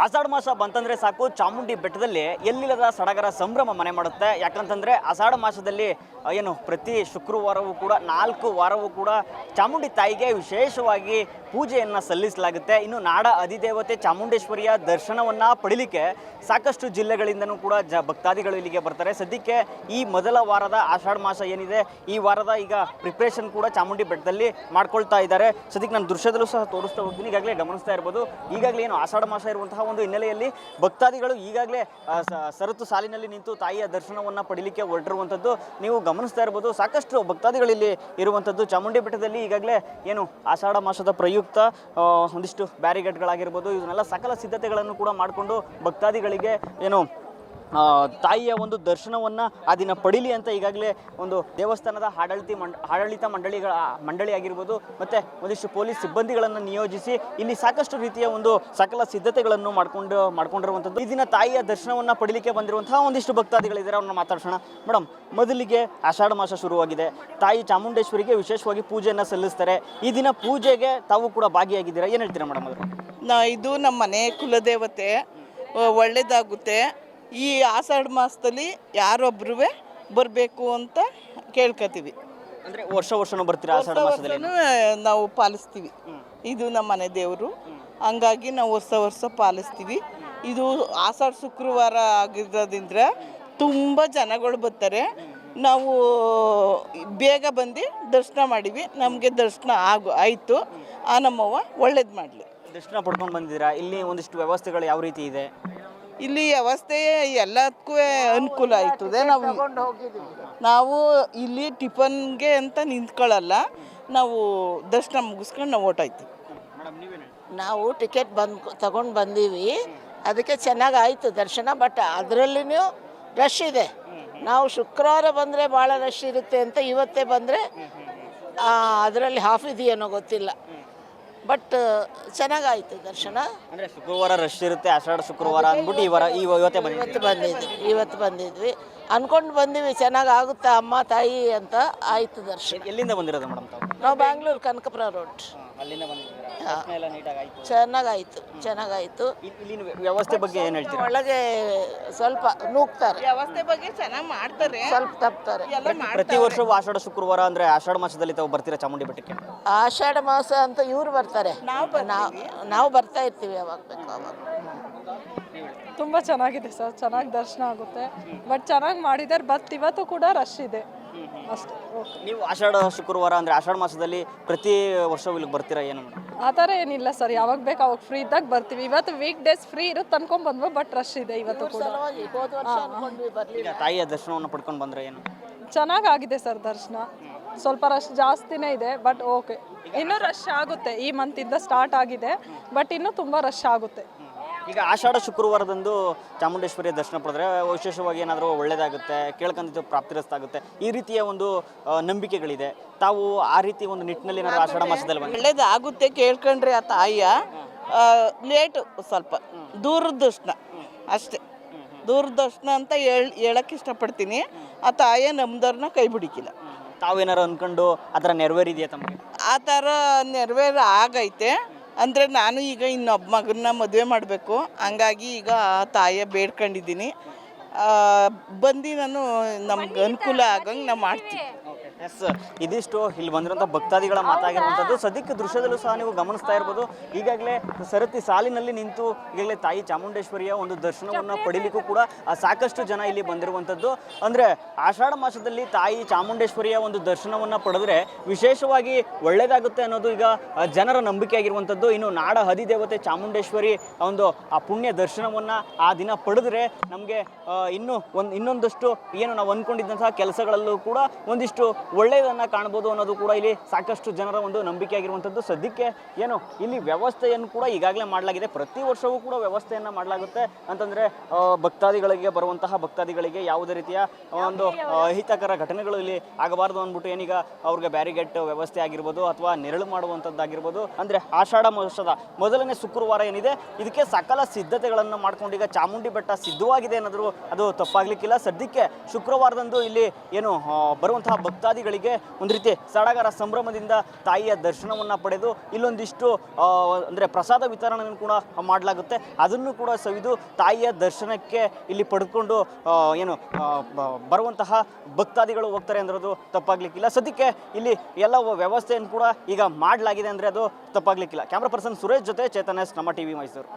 ಆಷಾಢ ಮಾಸ ಬಂತಂದ್ರೆ ಸಾಕು, ಚಾಮುಂಡಿ ಬೆಟ್ಟದಲ್ಲಿ ಎಲ್ಲಿಲ್ಲದ ಸಡಗರ ಸಂಭ್ರಮ ಮನೆ ಮಾಡುತ್ತೆ. ಯಾಕಂತಂದ್ರೆ ಆಷಾಢ ಮಾಸದಲ್ಲಿ ಏನು, ಪ್ರತಿ ಶುಕ್ರವಾರವೂ ಕೂಡ, ನಾಲ್ಕು ವಾರವೂ ಕೂಡ ಚಾಮುಂಡಿ ತಾಯಿಗೆ ವಿಶೇಷವಾಗಿ ಪೂಜೆಯನ್ನು ಸಲ್ಲಿಸಲಾಗುತ್ತೆ. ಇನ್ನು ನಾಡ ಅಧಿದೇವತೆ ಚಾಮುಂಡೇಶ್ವರಿಯ ದರ್ಶನವನ್ನ ಪಡಿಲಿಕ್ಕೆ ಸಾಕಷ್ಟು ಜಿಲ್ಲೆಗಳಿಂದನೂ ಕೂಡ ಜ, ಭಕ್ತಾದಿಗಳು ಇಲ್ಲಿಗೆ ಬರ್ತಾರೆ. ಸದ್ಯಕ್ಕೆ ಈ ಮೊದಲ ವಾರದ ಆಷಾಢ ಮಾಸ ಏನಿದೆ, ಈ ವಾರದ ಈಗ ಪ್ರಿಪ್ರೇಷನ್ ಕೂಡ ಚಾಮುಂಡಿ ಬೆಟ್ಟದಲ್ಲಿ ಮಾಡ್ಕೊಳ್ತಾ ಇದ್ದಾರೆ. ಸದ್ಯಕ್ಕೆ ನಾನು ದೃಶ್ಯದಲ್ಲೂ ಸಹ ತೋರಿಸ್ತಾ ಹೋಗ್ತೀನಿ. ಈಗಾಗಲೇ ಗಮನಿಸ್ತಾ ಇರ್ಬೋದು. ಈಗಾಗಲೇ ಏನು ಆಷಾಢ ಮಾಸ ಇರುವಂತಹ ಒಂದು ಹಿನ್ನೆಲೆಯಲ್ಲಿ ಭಕ್ತಾದಿಗಳು ಈಗಾಗಲೇ ಸರತು ಸಾಲಿನಲ್ಲಿ ನಿಂತು ತಾಯಿಯ ದರ್ಶನವನ್ನು ಪಡಿಲಿಕ್ಕೆ ಹೊರಟಿರುವಂಥದ್ದು ನೀವು ಗಮನಿಸ್ತಾ ಇರ್ಬೋದು. ಸಾಕಷ್ಟು ಭಕ್ತಾದಿಗಳು ಇಲ್ಲಿ ಇರುವಂಥದ್ದು. ಚಾಮುಂಡಿ ಬೆಟ್ಟದಲ್ಲಿ ಈಗಾಗಲೇ ಏನು ಆಷಾಢ ಮಾಸದ ಪ್ರಯುಕ್ತ ಒಂದಿಷ್ಟು ಬ್ಯಾರಿಗೇಡ್ಗಳಾಗಿರ್ಬೋದು ಇದನ್ನೆಲ್ಲ ಸಕಲ ಸಿದ್ಧತೆಗಳನ್ನು ಕೂಡ ಮಾಡಿಕೊಂಡು ಭಕ್ತಾದಿಗಳಿಗೆ ಏನು ತಾಯಿಯ ಒಂದು ದರ್ಶನವನ್ನು ಆ ದಿನ ಪಡೀಲಿ ಅಂತ ಈಗಾಗಲೇ ಒಂದು ದೇವಸ್ಥಾನದ ಆಡಳಿತ ಮಂಡ, ಆಡಳಿತ ಮಂಡಳಿಗಳ, ಮಂಡಳಿ ಆಗಿರ್ಬೋದು, ಮತ್ತು ಒಂದಿಷ್ಟು ಪೊಲೀಸ್ ಸಿಬ್ಬಂದಿಗಳನ್ನು ನಿಯೋಜಿಸಿ ಇಲ್ಲಿ ಸಾಕಷ್ಟು ರೀತಿಯ ಒಂದು ಸಕಲ ಸಿದ್ಧತೆಗಳನ್ನು ಮಾಡ್ಕೊಂಡು ಮಾಡ್ಕೊಂಡಿರುವಂಥದ್ದು ಈ ದಿನ ತಾಯಿಯ ದರ್ಶನವನ್ನು ಪಡೀಲಿಕ್ಕೆ ಬಂದಿರುವಂತಹ ಒಂದಿಷ್ಟು ಭಕ್ತಾದಿಗಳಿದ್ದಾರೆ, ಅವ್ರನ್ನ ಮಾತಾಡ್ಸೋಣ. ಮೇಡಮ್ ಮೊದಲಿಗೆ ಆಷಾಢ ಮಾಸ ಶುರುವಾಗಿದೆ. ತಾಯಿ ಚಾಮುಂಡೇಶ್ವರಿಗೆ ವಿಶೇಷವಾಗಿ ಪೂಜೆಯನ್ನು ಸಲ್ಲಿಸ್ತಾರೆ. ಈ ದಿನ ಪೂಜೆಗೆ ತಾವು ಕೂಡ ಭಾಗಿಯಾಗಿದ್ದೀರಾ? ಏನು ಹೇಳ್ತೀರಾ ಮೇಡಮ್ ಅದು? ನಾ, ಇದು ನಮ್ಮ ಮನೆ ಕುಲದೇವತೆ. ಒಳ್ಳೆಯದಾಗುತ್ತೆ ಈ ಆಷಾಢ ಮಾಸದಲ್ಲಿ ಯಾರೊಬ್ರು ಬರಬೇಕು ಅಂತ ಕೇಳ್ಕೊತೀವಿ. ಅಂದರೆ ವರ್ಷ ವರ್ಷನೂ ಬರ್ತೀರಾ ಆಷಾಢ ಮಾಸದಲ್ಲಿ? ನಾವು ಪಾಲಿಸ್ತೀವಿ. ಇದು ನಮ್ಮ ಮನೆ ದೇವರು. ಹಂಗಾಗಿ ನಾವು ವರ್ಷ ವರ್ಷ ಪಾಲಿಸ್ತೀವಿ. ಇದು ಆಷಾಢ ಶುಕ್ರವಾರ ಆಗಿರೋದ್ರಿಂದ ತುಂಬ ಜನಗಳು ಬರ್ತಾರೆ. ನಾವು ಬೇಗ ಬಂದು ದರ್ಶನ ಮಾಡೀವಿ. ನಮಗೆ ದರ್ಶನ ಆಗು ಆಯಿತು. ಆ ನಮ್ಮವ್ವ ಒಳ್ಳೇದು ಮಾಡಲಿ. ದರ್ಶನ ಪಡ್ಕೊಂಡು ಬಂದಿದ್ದೀರಾ? ಇಲ್ಲಿ ಒಂದಿಷ್ಟು ವ್ಯವಸ್ಥೆಗಳು ಯಾವ ರೀತಿ ಇದೆ? ಇಲ್ಲಿ ವ್ಯವಸ್ಥೆಯೇ ಎಲ್ಲದಕ್ಕೂ ಅನುಕೂಲ ಆಯ್ತದೆ ನಾವು ನಾವು ಇಲ್ಲಿ ಟಿಫನ್ಗೆ ಅಂತ ನಿಂತ್ಕೊಳ್ಳಲ್ಲ ನಾವು ದರ್ಶನ ಮುಗಿಸ್ಕೊಂಡು ನಾವು ಓಟಾಯ್ತೀವಿ ಆಯ್ತು. ನಾವು ಟಿಕೆಟ್ ಬಂದು ತಗೊಂಡು ಬಂದೀವಿ. ಅದಕ್ಕೆ ಚೆನ್ನಾಗಿ ಆಯಿತು ದರ್ಶನ ಬಟ್ ಅದರಲ್ಲಿಯೂ ರಶ್ ಇದೆ. ನಾವು ಶುಕ್ರವಾರ ಬಂದರೆ ಭಾಳ ರಶ್ ಇರುತ್ತೆ ಅಂತ ಇವತ್ತೇ ಬಂದರೆ ಅದರಲ್ಲಿ ಹಾಫ್ ಇದೆಯೇನೋ ಗೊತ್ತಿಲ್ಲ. ಬಟ್ ಚೆನ್ನಾಗಾಯ್ತು ದರ್ಶನ. ಅಂದ್ರೆ ಶುಕ್ರವಾರ ರಶ್ ಇರುತ್ತೆ ಆಷಾಢ ಶುಕ್ರವಾರ ಅಂದ್ಬಿಟ್ಟು ಈ ವಾರ ಈ ಇವತ್ತೇ ಇವತ್ತು ಬಂದಿದ್ವಿ ಇವತ್ತು ಬಂದಿದ್ವಿ. ಅನ್ಕೊಂಡು ಬಂದಿವಿ ಚೆನ್ನಾಗಿ ಆಗುತ್ತೆ ಅಮ್ಮ ತಾಯಿ ಅಂತ. ಆಯ್ತು ದರ್ಶನ. ಎಲ್ಲಿಂದ ಬಂದಿರೋದು ಮೇಡಮ್ ತಾವು? ನಾವು ಬ್ಯಾಂಗ್ಳೂರು ಕನಕಪುರ ರೋಡ್ ಅಲ್ಲಿಂದ ಚೆನ್ನಾಗಾಯ್ತು ಚೆನ್ನಾಗಾಯಿತು. ಚೆನ್ನಾಗಾಯಿತು ಇಲ್- ಇಲ್ಲಿನ ವ್ಯವಸ್ಥೆ ಬಗ್ಗೆ ಏನು ಹೇಳ್ತೀರಾ? ಒಳಗೆ ಸ್ವಲ್ಪ ನೂಕ್ತಾರೆ ವ್ಯವಸ್ಥೆ ಬಗ್ಗೆ ಚೆನ್ನಾಗಿ ಮಾಡ್ತಾರೆ. ಸ್ವಲ್ಪ ತಪ್ತಾರೆ. ಪ್ರತಿ ವರ್ಷ ಆಷಾಢ ಶುಕ್ರವಾರ ಅಂದ್ರೆ ಆಷಾಢ ಮಾಸದಲ್ಲಿ ತಾವು ಬರ್ತೀರಾ ಚಾಮುಂಡಿ ಬೆಟ್ಟಕ್ಕೆ? ಆಷಾಢ ಮಾಸ ಅಂತ ಇವ್ರು ಬರ್ತಾರೆ. ನಾವು ನಾವು ಬರ್ತಾ ಇರ್ತೀವಿ ಯಾವಾಗ ಬೇಕು ಅವಾಗ. ತುಂಬ ಚೆನ್ನಾಗಿದೆ ಸರ್ ಚೆನ್ನಾಗಿ ದರ್ಶನ ಆಗುತ್ತೆ. ಬಟ್ ಚೆನ್ನಾಗಿ ಮಾಡಿದ್ದಾರೆ ಬಟ್ ಇವತ್ತು ಕೂಡ ರಶ್ ಇದೆ. ಅಷ್ಟೇ ಓಕೆ ನೀವು ಆಷಾಢ ಶುಕ್ರವಾರ ಅಂದ್ರೆ ಆಷಾಢ ಮಾಸದಲ್ಲಿ ಪ್ರತಿ ವರ್ಷವೂ ಇಲ್ಲಿಗೆ ಬರ್ತೀರಾ ಏನು ಮೇಡಮ್? ಆ ಥರ ಏನಿಲ್ಲ ಸರ್ ಯಾವಾಗ ಬೇಕು ಅವಾಗ ಫ್ರೀ ಇದ್ದಾಗ ಬರ್ತೀವಿ. ಇವತ್ತು ವೀಕ್ ಡೇಸ್ ಫ್ರೀ ಇರುತ್ತೆ ಅನ್ಕೊಂಡ್ ಬಂದ್ವಿ ಬಟ್ ರಶ್ ಇದೆ ಇವತ್ತು ಕೂಡ. ಈಗ ತಾಯಿಯ ದರ್ಶನವನ್ನು ಪಡ್ಕೊಂಡು ಬಂದ್ರೆ ಏನು? ಚೆನ್ನಾಗಾಗಿದೆ ಸರ್ ದರ್ಶನ. ಸ್ವಲ್ಪ ರಶ್ ಜಾಸ್ತಿನೇ ಇದೆ ಬಟ್ ಓಕೆ ಇನ್ನೂ ರಶ್ ಆಗುತ್ತೆ ಈ ಮಂತಿಂದ ಸ್ಟಾರ್ಟ್ ಆಗಿದೆ ಬಟ್ ಇನ್ನೂ ತುಂಬಾ ರಶ್ ಆಗುತ್ತೆ. ಈಗ ಆಷಾಢ ಶುಕ್ರವಾರದಂದು ಚಾಮುಂಡೇಶ್ವರಿಯ ದರ್ಶನ ಪಡೆದ್ರೆ ವಿಶೇಷವಾಗಿ ಏನಾದರೂ ಒಳ್ಳೆಯದಾಗುತ್ತೆ ಕೇಳ್ಕೊಂಡಿದ್ದು ಪ್ರಾಪ್ತಿರಸ್ತಾಗುತ್ತೆ ಈ ರೀತಿಯ ಒಂದು ಆ, ನಂಬಿಕೆಗಳಿದೆ. ತಾವು ಆ ರೀತಿ ಒಂದು ನಿಟ್ಟಿನಲ್ಲಿ ಏನಾದರೂ ಆಷಾಢ ಮಾಸದಲ್ಲಿ ಬಂದು ಒಳ್ಳೇದಾಗುತ್ತೆ ಕೇಳ್ಕೊಂಡ್ರೆ ಆ ತಾಯಿಯ ಲೇಟ್ ಸ್ವಲ್ಪ ದೂರದರ್ಶನ ಅಷ್ಟೇ. ದೂರದರ್ಶನ ಅಂತ ಹೇಳ್ ಹೇಳಕ್ಕೆ ಇಷ್ಟಪಡ್ತೀನಿ. ಆ ತಾಯಿಯ ನಮ್ದವ್ರನ್ನ ಕೈ ಬಿಡಿಕಿಲ್ಲ. ತಾವೇನಾರು ಅಂದ್ಕೊಂಡು ಅದರ ನೆರವೇರಿದೆಯಾ ತಮಗೆ? ಆ ಥರ ನೆರವೇರ ಆಗೈತೆ. ಅಂದರೆ ನಾನು ಈಗ ಇನ್ನೊಬ್ಬ ಮಗನ್ನ ಮದುವೆ ಮಾಡಬೇಕು. ಹಂಗಾಗಿ ಈಗ ಆ ತಾಯಿಯ ಬೇಡ್ಕೊಂಡಿದ್ದೀನಿ. ಬಂದು ನಾನು ನಮ್ಗೆ ಅನುಕೂಲ ಆಗಂಗೆ ನಾನು ಮಾಡ್ತೀವಿ. ಎಸ್, ಇದಿಷ್ಟು ಇಲ್ಲಿ ಬಂದಿರುವಂಥ ಭಕ್ತಾದಿಗಳ ಮಾತಾಗಿರುವಂಥದ್ದು. ಸದ್ಯಕ್ಕೆ ದೃಶ್ಯದಲ್ಲೂ ಸಹ ನೀವು ಗಮನಿಸ್ತಾ ಇರ್ಬೋದು. ಈಗಾಗಲೇ ಸರತಿ ಸಾಲಿನಲ್ಲಿ ನಿಂತು ಈಗಾಗಲೇ ತಾಯಿ ಚಾಮುಂಡೇಶ್ವರಿಯ ಒಂದು ದರ್ಶನವನ್ನು ಪಡಿಲಿಕ್ಕೂ ಕೂಡ ಸಾಕಷ್ಟು ಜನ ಇಲ್ಲಿ ಬಂದಿರುವಂಥದ್ದು. ಅಂದರೆ ಆಷಾಢ ಮಾಸದಲ್ಲಿ ತಾಯಿ ಚಾಮುಂಡೇಶ್ವರಿಯ ಒಂದು ದರ್ಶನವನ್ನು ಪಡೆದ್ರೆ ವಿಶೇಷವಾಗಿ ಒಳ್ಳೆಯದಾಗುತ್ತೆ ಅನ್ನೋದು ಈಗ ಜನರ ನಂಬಿಕೆ ಆಗಿರುವಂಥದ್ದು. ಇನ್ನು ನಾಡ ಹದಿದೇವತೆ ಚಾಮುಂಡೇಶ್ವರಿ ಒಂದು, ಆ, ಪುಣ್ಯ ದರ್ಶನವನ್ನು ಆ ದಿನ ಪಡೆದ್ರೆ ನಮಗೆ ಇನ್ನು ಒಂದು, ಇನ್ನೊಂದಷ್ಟು ಏನು ನಾವು ಅಂದ್ಕೊಂಡಿದ್ದಂತಹ ಕೆಲಸಗಳಲ್ಲೂ ಕೂಡ ಒಂದಿಷ್ಟು ಒಳ್ಳೆಯದನ್ನು ಕಾಣ್ಬೋದು ಅನ್ನೋದು ಕೂಡ ಇಲ್ಲಿ ಸಾಕಷ್ಟು ಜನರ ಒಂದು ನಂಬಿಕೆ ಆಗಿರುವಂಥದ್ದು. ಸದ್ಯಕ್ಕೆ ಏನು, ಇಲ್ಲಿ ವ್ಯವಸ್ಥೆಯನ್ನು ಕೂಡ ಈಗಾಗಲೇ ಮಾಡಲಾಗಿದೆ. ಪ್ರತಿ ವರ್ಷವೂ ಕೂಡ ವ್ಯವಸ್ಥೆಯನ್ನು ಮಾಡಲಾಗುತ್ತೆ ಅಂತಂದರೆ ಭಕ್ತಾದಿಗಳಿಗೆ ಬರುವಂತಹ ಭಕ್ತಾದಿಗಳಿಗೆ ಯಾವುದೇ ರೀತಿಯ ಒಂದು ಅಹಿತಕರ ಘಟನೆಗಳು ಇಲ್ಲಿ ಆಗಬಾರ್ದು ಅಂದ್ಬಿಟ್ಟು ಏನೀಗ ಅವ್ರಿಗೆ ಬ್ಯಾರಿಗೇಟ್ ವ್ಯವಸ್ಥೆ ಆಗಿರ್ಬೋದು ಅಥವಾ ನೆರಳು ಮಾಡುವಂಥದ್ದಾಗಿರ್ಬೋದು. ಅಂದರೆ ಆಷಾಢ ಮಾಸದ ಮೊದಲನೇ ಶುಕ್ರವಾರ ಏನಿದೆ, ಇದಕ್ಕೆ ಸಕಲ ಸಿದ್ಧತೆಗಳನ್ನು ಮಾಡ್ಕೊಂಡು ಈಗ ಚಾಮುಂಡಿ ಬೆಟ್ಟ ಸಿದ್ಧವಾಗಿದೆ ಅನ್ನೋದ್ರು ಅದು ತಪ್ಪಾಗಲಿಕ್ಕಿಲ್ಲ. ಸದ್ಯಕ್ಕೆ ಶುಕ್ರವಾರದಂದು ಇಲ್ಲಿ ಏನು ಬರುವಂತಹ ಭಕ್ತಾದಿ ಭಕ್ತಾದಿಗಳಿಗೆ ಒಂದು ರೀತಿ ಸಡಗರ ಸಂಭ್ರಮದಿಂದ ತಾಯಿಯ ದರ್ಶನವನ್ನು ಪಡೆದು ಇಲ್ಲೊಂದಿಷ್ಟು ಅಂದರೆ ಪ್ರಸಾದ ವಿತರಣೆಯನ್ನು ಕೂಡ ಮಾಡಲಾಗುತ್ತೆ. ಅದನ್ನು ಕೂಡ ಸವಿದು ತಾಯಿಯ ದರ್ಶನಕ್ಕೆ ಇಲ್ಲಿ ಪಡೆದುಕೊಂಡು ಏನು ಬರುವಂತಹ ಭಕ್ತಾದಿಗಳು ಹೋಗ್ತಾರೆ ಅಂದ್ರದು ತಪ್ಪಾಗ್ಲಿಕ್ಕಿಲ್ಲ. ಸದ್ಯಕ್ಕೆ ಇಲ್ಲಿ ಎಲ್ಲ ವ್ಯವಸ್ಥೆಯನ್ನು ಕೂಡ ಈಗ ಮಾಡಲಾಗಿದೆ ಅಂದರೆ ಅದು ತಪ್ಪಾಗ್ಲಿಕ್ಕಿಲ್ಲ. ಕ್ಯಾಮ್ರಾ ಪರ್ಸನ್ ಸುರೇಶ್ ಜೊತೆ ಚೇತನ್ ನಮ್ಮ ಟಿವಿ ಮೈಸೂರು.